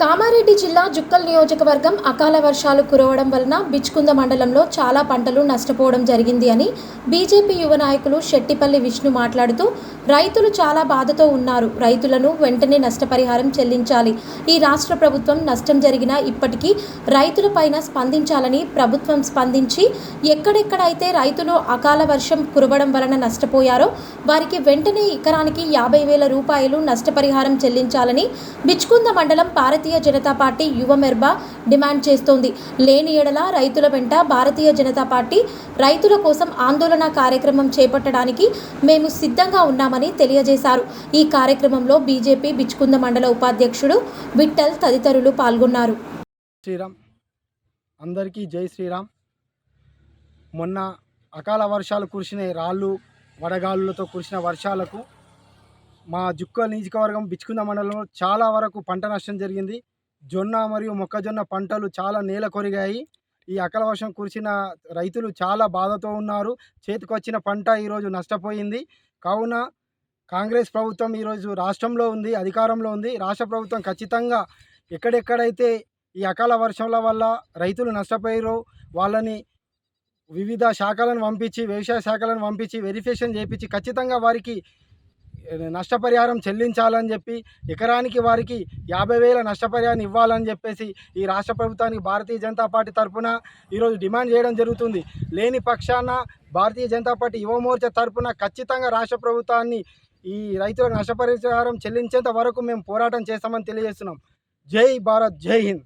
కామారెడ్డి జిల్లా జుక్కల్ నియోజకవర్గం అకాల వర్షాలు కురవడం వలన బిచ్కుంద మండలంలో చాలా పంటలు నష్టపోవడం జరిగింది అని బీజేపీ యువ నాయకులు శెట్టిపల్లి విష్ణు మాట్లాడుతూ రైతులు చాలా బాధతో ఉన్నారు. రైతులను వెంటనే నష్టపరిహారం చెల్లించాలి. ఈ రాష్ట్ర ప్రభుత్వం నష్టం జరిగినా ఇప్పటికీ రైతులపైన స్పందించాలని ప్రభుత్వం స్పందించి ఎక్కడెక్కడైతే రైతులు అకాల వర్షం కురవడం వలన నష్టపోయారో వారికి వెంటనే ఎకరానికి యాభై వేల రూపాయలు నష్టపరిహారం చెల్లించాలని బిచ్కుంద మండలం భారతీయ జనతా పార్టీ యువ మెర్బా డిమాండ్ చేస్తోంది. లేని ఎడల రైతుల వెంట భారతీయ జనతా పార్టీ రైతుల కోసం ఆందోళన కార్యక్రమం చేపట్టడానికి మేము సిద్ధంగా ఉన్నామని తెలియజేశారు. ఈ కార్యక్రమంలో బీజేపీ బిచ్చుకుంద మండల ఉపాధ్యక్షుడు విఠల్ తదితరులు పాల్గొన్నారు. శ్రీరామ్ అందరికీ జై శ్రీరామ్. మొన్న అకాల వర్షాలు కురిసిన రాళ్ళు వడగాలులతో కురిసిన వర్షాలకు మా జుక్కల్ నియోజకవర్గం బిచ్చుకుంద మండలంలో చాలా వరకు పంట నష్టం జరిగింది. జొన్న మరియు మొక్కజొన్న పంటలు చాలా నేల కొరిగాయి. ఈ అకాల వర్షం కురిసిన రైతులు చాలా బాధతో ఉన్నారు. చేతికొచ్చిన పంట ఈరోజు నష్టపోయింది. కావున కాంగ్రెస్ ప్రభుత్వం ఈరోజు రాష్ట్రంలో ఉంది అధికారంలో ఉంది. రాష్ట్ర ప్రభుత్వం ఖచ్చితంగా ఎక్కడెక్కడైతే ఈ అకాల వర్షంల వల్ల రైతులు నష్టపోయారో వాళ్ళని వివిధ శాఖలను పంపించి వ్యవసాయ శాఖలను పంపించి వెరిఫికేషన్ చేయించి ఖచ్చితంగా వారికి నష్టపరిహారం చెల్లించాలని చెప్పి ఎకరానికి వారికి యాభై వేల నష్టపరిహారం ఇవ్వాలని చెప్పేసి ఈ రాష్ట్ర ప్రభుత్వానికి భారతీయ జనతా పార్టీ తరఫున ఈరోజు డిమాండ్ చేయడం జరుగుతుంది. లేని పక్షాన భారతీయ జనతా పార్టీ యువమోర్చా తరఫున ఖచ్చితంగా రాష్ట్ర ప్రభుత్వాన్ని ఈ రైతులకు నష్టపరిహారం చెల్లించేంత వరకు మేము పోరాటం చేస్తామని తెలియజేస్తున్నాం. జై భారత్ జై హింద్.